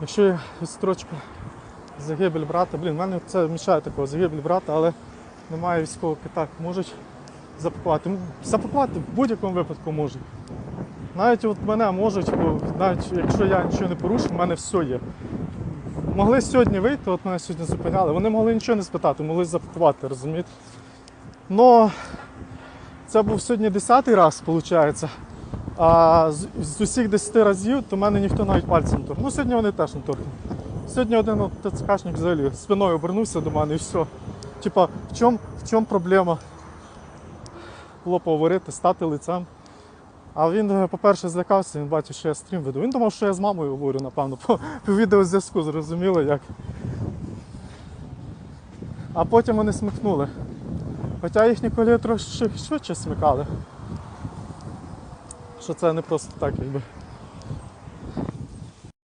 Якщо є строчка загибель брата, блін, в мене це мішає такого загибель брата, але немає військового кита, можуть запакувати. Запакувати в будь-якому випадку можуть. Навіть от мене можуть, бо навіть якщо я нічого не порушив, в мене все є. Могли сьогодні вийти, от мене сьогодні зупиняли, вони могли нічого не спитати, могли запакувати, розумієте? Но це був сьогодні 10 раз, виходить. А з, усіх 10 разів то мене ніхто навіть пальцем не торкнув. Ну, сьогодні вони теж не торкнули. Сьогодні один ТЦКшник взагалі спиною обернувся до мене і все. Типа, в чому в чому проблема? Було поговорити, стати лицем. А він, е, по-перше, злякався, він бачив, що я стрім веду. Він думав, що я з мамою говорю, напевно, по, по відеозв'язку зрозуміло як. А потім вони смикнули. Хоча їхні колеги трошки швидше смикали. Що це не просто так, якби.